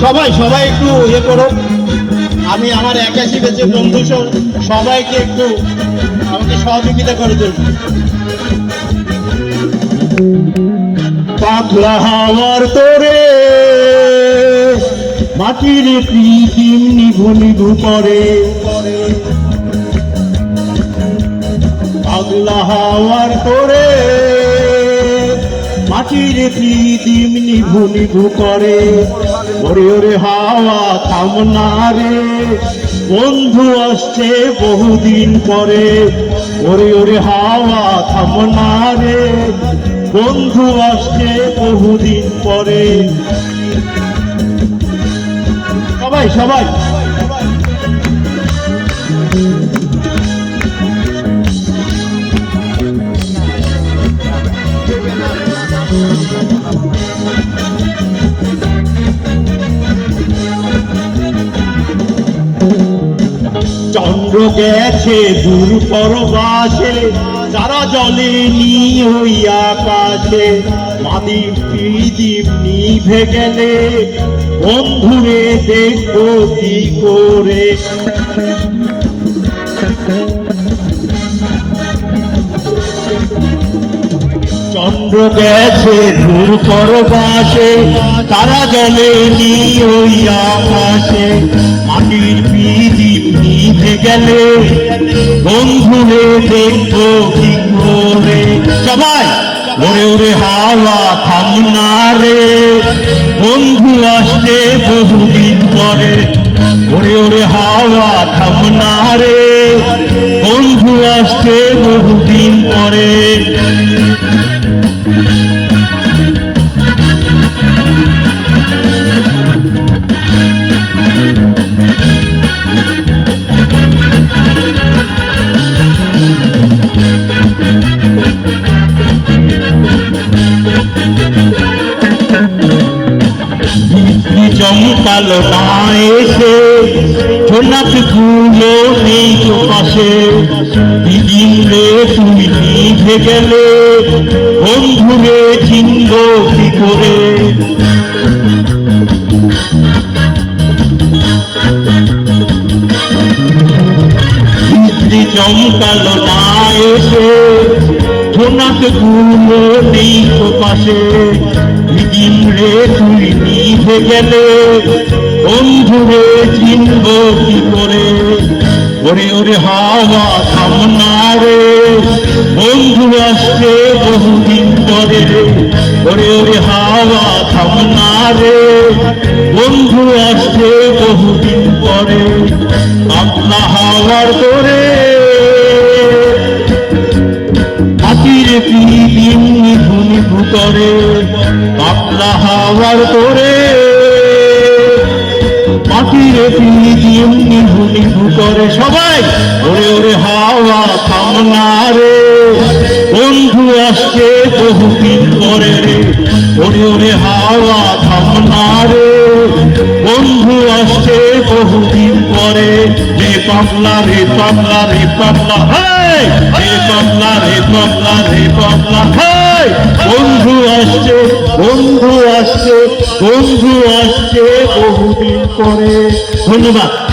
সবাই সবাই একটু ইয়ে করো আমি আমার একাশি বেঁচে বন্ধু সবাইকে একটু আমাকে সহযোগিতা করে দেবো পাতলা হাওয়ার তোরে, মাটির প্রীতিম নিভু নিভু করে। পাগলা হাওয়ার তোরে মাটির প্রীতিম নিভু নিভু করে। ওরে ওরে, হাওয়া থামনা রে। বন্ধু আসছে বহুদিন পরে। ওরে ওরে, হাওয়া থামনা রে। বন্ধু আসছে বহুদিন পরে। সবাই সবাই। চন্দ্র গেছে দূর পরবাসে যারা জলে নি ওই আকাশে মাদির ত্রিদীপ নিভে গেলে বন্ধুরে দেখো কি করে? চন্দ্র গেছে দূর পরবাসে, তারা জলে ওই আকাশে। মাটির প্রীতি নিভে গেলে বন্ধুরে দেখব কি করে। সবাই, ওরে ওরে হাওয়া থামনা রে বন্ধু আসতে বহুদিন পরে। ওরে ওরে হাওয়া থামনা রে বন্ধু আসতে বহুদিন পরে। বিক্রি চমকালো না ছোনাতগুলো নেই তো পাশে রে তুমি নিভে গেলে বন্ধুরে চিনব কি করে চমকালো না এসে ছোনাতগুলো নেই তো পাশে রে তুই নিভে গেলে বন্ধুরে চিনব ওরে হাওয়া থামনা রে বন্ধু আসছে বহুদিন পরে। ওরে ওরে হাওয়া থামনা রে বন্ধু আসছে বহুদিন পরে। পাতলা হাওয়ার তোরে হাতির পিদিন ভূমি ভূতরে পাতলা হাওয়ার তোরে মাটির পিদিন ভূমি ভূতরে সবাই। ওরে ওরে, হাওয়া থামনা রে বন্ধু আসছে বহুদিন পরে রে। ওরে ওরে, হাওয়া থামনা রে বন্ধু আসছে বহুদিন পরে। রে পাবলা রে পাবলা রে পাবলা হেই! রে পাবলা রে পাবলা রে পাবলা হেই! বন্ধু আসছে বন্ধু আসছে বন্ধু আসছে বহুদিন পরে। ধন্যবাদ।